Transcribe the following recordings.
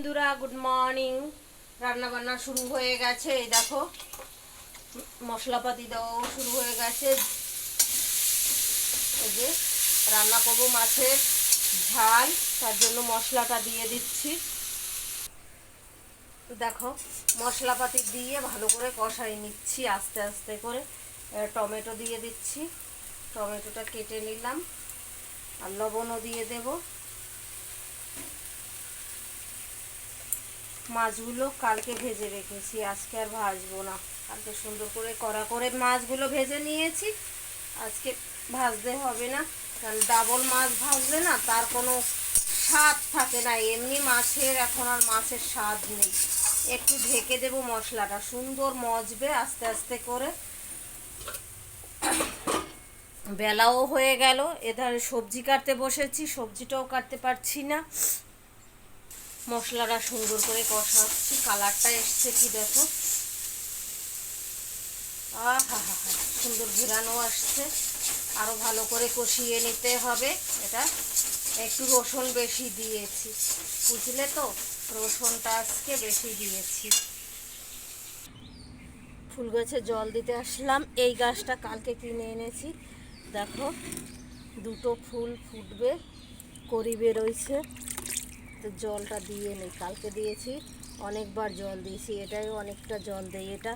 বন্ধুরা good morning রান্না বান্না শুরু হয়ে গেছে, এই দেখো। মশলাপাতি দেওয়াও শুরু হয়ে গেছে। এই যে রান্না করব মাছের ঝাল, তার জন্য মশলাটা দিয়ে দিচ্ছি। দেখো, মশলাপাতি দিয়ে ভালো করে কষাই নিচ্ছি, আস্তে আস্তে করে। টমেটো দিয়ে দিচ্ছি। টমেটোটা কেটে নিলাম। আর লবণও দিয়ে দেবো। মাছগুলো কালকে ভেজে রেখেছি, আজকে আর ভাজবো না। কালকে সুন্দর করে কড়া করে মাছগুলো ভেজে নিয়েছি, আজকে ভাজতে হবে না। কারণ ডাবল মাছ ভাজলে না তার কোনো স্বাদ থাকে না, এমনি মাছের এখন আর মাছের স্বাদ নেই। একটু ঢেকে দেবো মশলাটা, সুন্দর মজবে আস্তে আস্তে করে। বেলাও হয়ে গেল, এধারে সবজি কাটতে বসেছি, সবজিটাও কাটতে পারছি না। মশলাটা সুন্দর করে কষাচ্ছি, কালারটা এসছে কি দেখো? আহা, হা হা, সুন্দর ঘেরানো আসছে। আরও ভালো করে কষিয়ে নিতে হবে। এটা একটু রসুন বেশি দিয়েছি। বুঝলে তো? রসুনটা আজকে বেশি দিয়েছি। ফুল গাছে জল দিতে আসলাম। এই গাছটা কালকে কিনে এনেছি। দেখো, দুটো ফুল ফুটবে, করি বেরোইছে। তো জলটা দিয়ে নেই কালকে দিয়েছি, অনেকবার জল দিয়েছি এটাই অনেকটা জল দেই, এটা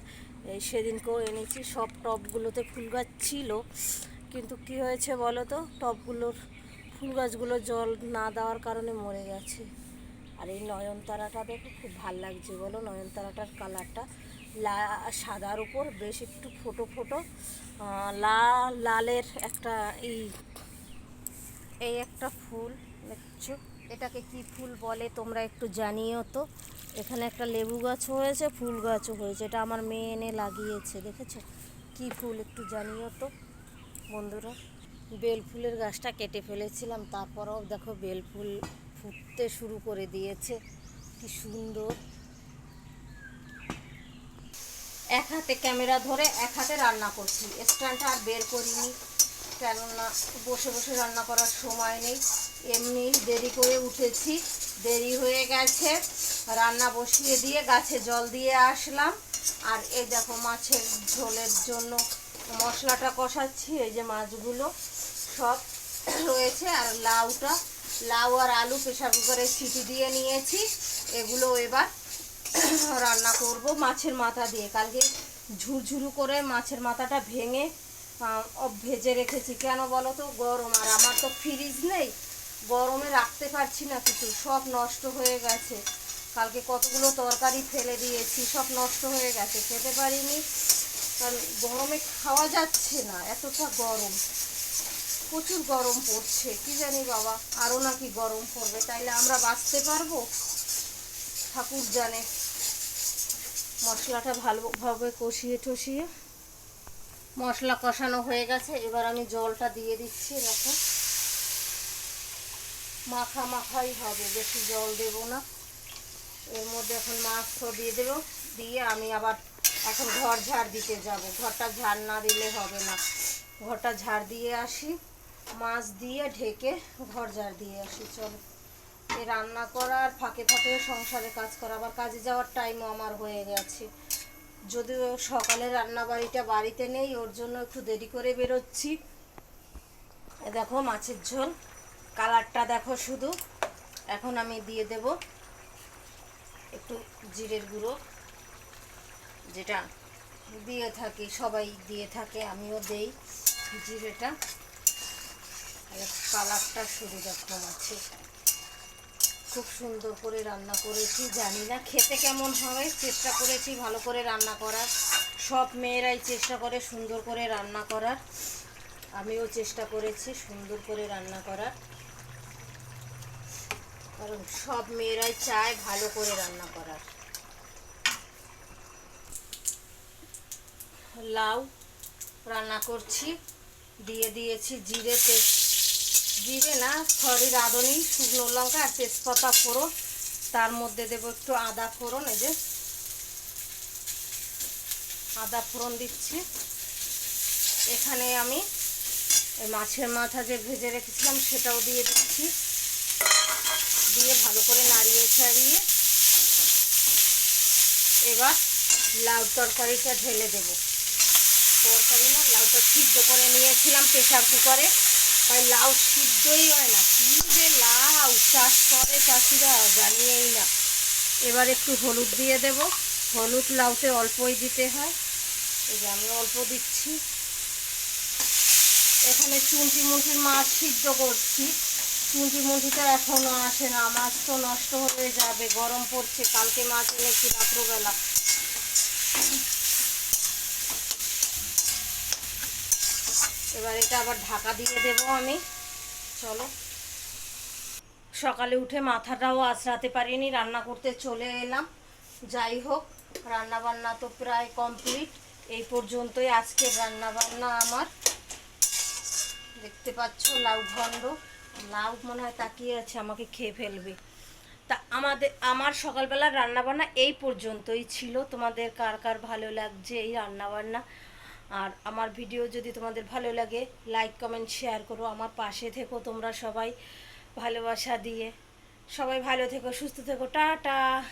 সেদিনকেও এনেছি, সব টবগুলোতে ফুল গাছ ছিল, কিন্তু কি হয়েছে বলো তো টবগুলোর ফুল গাছগুলো জল না দেওয়ার কারণে মরে গেছে। আর এই নয়নতারাটা দেখো, খুব ভালো লাগছে বলো, নয়নতারাটার কালারটা লা, সাদার উপর, বেশ একটু ফোটো ফোটো লাল লালের একটা এই এই একটা ফুল, দেখছ? এটাকে কি ফুল বলে তোমরা একটু জানিও তো। এখানে একটা লেবু গাছ হয়েছে, ফুল গাছও হয়েছে। এটা আমার মেয়ে এনে লাগিয়েছে, দেখেছ? কি ফুল একটু জানিও তো বন্ধুরা। বেল ফুলের গাছটা কেটে ফেলেছিলাম, তারপরেও দেখো বেল ফুল ফুটতে শুরু করে দিয়েছে। কি সুন্দর। এক হাতে ক্যামেরা ধরে এক হাতে রান্না করছি, স্ট্যান্ডটা আর বের করিনি। কেননা বসে বসে রান্না করার সময় নেই। এমনি দেরি করে উঠেছি, দেরি হয়ে গেছে। রান্না বসিয়ে দিয়ে গাছে জল দিয়ে আসলাম। আর এই দেখো মাছের ঝোলের জন্য মশলাটা কষাচ্ছি, এই যে মাছগুলো সব রয়েছে। আর লাউটা, লাউ আর আলু প্রেশার কুকারে সিটি দিয়ে নিয়েছি। এগুলো এবার রান্না করব মাছের মাথা দিয়ে। কালকে ঝুরঝুরু করে মাছের মাথাটা ভেঙে ভেজে রেখেছি। কেন বলো তো? গরম আর আমার তো ফ্রিজ নেই। গরমে রাখতে পারছি না কিছু। সব নষ্ট হয়ে গেছে। কালকে কতগুলো তরকারি ফেলে দিয়েছি, সব নষ্ট হয়ে গেছে। খেতে পারিনি। কারণ গরমে খাওয়া যাচ্ছে না। এতটা গরম। প্রচুর গরম পড়ছে। কি জানি বাবা আরও নাকি গরম পড়বে। তাইলে আমরা বাঁচতে পারব? ঠাকুর জানে। মশলাটা ভালোভাবে কষিয়ে টষিয়ে মশলা কষানো হয়ে গেছে, এবার আমি জলটা দিয়ে দিচ্ছি, দেখো। মাখা মাখাই হবে, বেশি জল দেব না। এর মধ্যে এখন মাছ তো দিয়ে দেবো, দিয়ে আমি আবার এখন ঘর ঝাড় দিতে যাব। ঘরটা ঝাড় না দিলে হবে না। ঘরটা ঝাড় দিয়ে আসি, মাছ দিয়ে ঢেকে ঘর ঝাড় দিয়ে আসি, চলো। রান্না করার ফাঁকে ফাঁকে সংসারে কাজ করা, আবার কাজে যাওয়ার টাইমও আমার হয়ে গেছে। যদিও সকালে রান্না বাড়িটা বাড়িতে নেই, ওর জন্য একটু দেরি করে বেরোচ্ছি। দেখো মাছের ঝোল, কালারটা দেখো শুধু। এখন আমি দিয়ে দেব একটু জিরের গুঁড়ো, যেটা দিয়ে থাকি, সবাই দিয়ে থাকে, আমিও দেই জিরেটা। কালারটা শুধু দেখো মাছের। খুব সুন্দর করে রান্না করেছি, জানি না খেতে কেমন হবে, চেষ্টা করেছি ভালো করে রান্না করার। সব মেয়েরাই চেষ্টা করে সুন্দর করে রান্না করার। আমিও চেষ্টা করেছি সুন্দর করে রান্না করার। কারণ সব মেয়েরাই চায় ভালো করে রান্না করার। লাউ রান্না করছি, দিয়ে দিয়েছি জিরে, তেজ জিরে না, সরি, রাঁধুনি, শুকনো লঙ্কা আর তেজপাতা ফোড়ন। তার মধ্যে দেবো একটু আদা ফোড়ন, এই যে আদা ফোড়ন দিচ্ছি। এখানে আমি মাছের মাথা যে ভেজে রেখেছিলাম, সেটাও দিয়ে দিচ্ছি। দিয়ে ভালো করে নাড়িয়ে ছাড়িয়ে এবার লাউ তরকারিটা ঢেলে দেব। তরকারি না, লাউটা সিদ্ধ করে নিয়েছিলাম প্রেশার কুকারে। তাই লাউ সিদ্ধই হয় না। কী যে লাউ চাষ করে চাষিরা জানিয়েই না। এবার একটু হলুদ দিয়ে দেব। হলুদ লাউতে অল্পই দিতে হয়। এই যে আমি অল্প দিচ্ছি। এখানে চুনটি মুন্টির মাছ সিদ্ধ করছি। চুনটি মুন্টিটা এখনও আসে না। মাছ তো নষ্ট হয়ে যাবে। গরম পড়ছে। কালকে মাছ এনেছি রাত্রবেলা। এবার এটা আবার ঢাকা দিয়ে দেবো আমি। চলো। সকালে উঠে মাথাটাও আঁচড়াতে পারিনি, রান্না করতে চলে এলাম। যাই হোক রান্না বান্না তো প্রায় কমপ্লিট। এই পর্যন্তই আজকের রান্না বান্না আমার। দেখতে পাচ্ছ লাউ ঘণ্ড। লাউ মনে হয় তাকিয়ে আছে, আমাকে খেয়ে ফেলবে। তা আমাদের, আমার সকালবেলা রান্নাবান্না এই পর্যন্তই ছিল। তোমাদের কার কার ভালো লাগছে এই রান্নাবান্না? আর আমার ভিডিও যদি তোমাদের ভালো লাগে লাইক কমেন্ট শেয়ার করো। আমার পাশে থেকো তোমরা সবাই। ভালোবাসা দিয়ে। সবাই ভালো থেকো, সুস্থ থেকো। টাটা!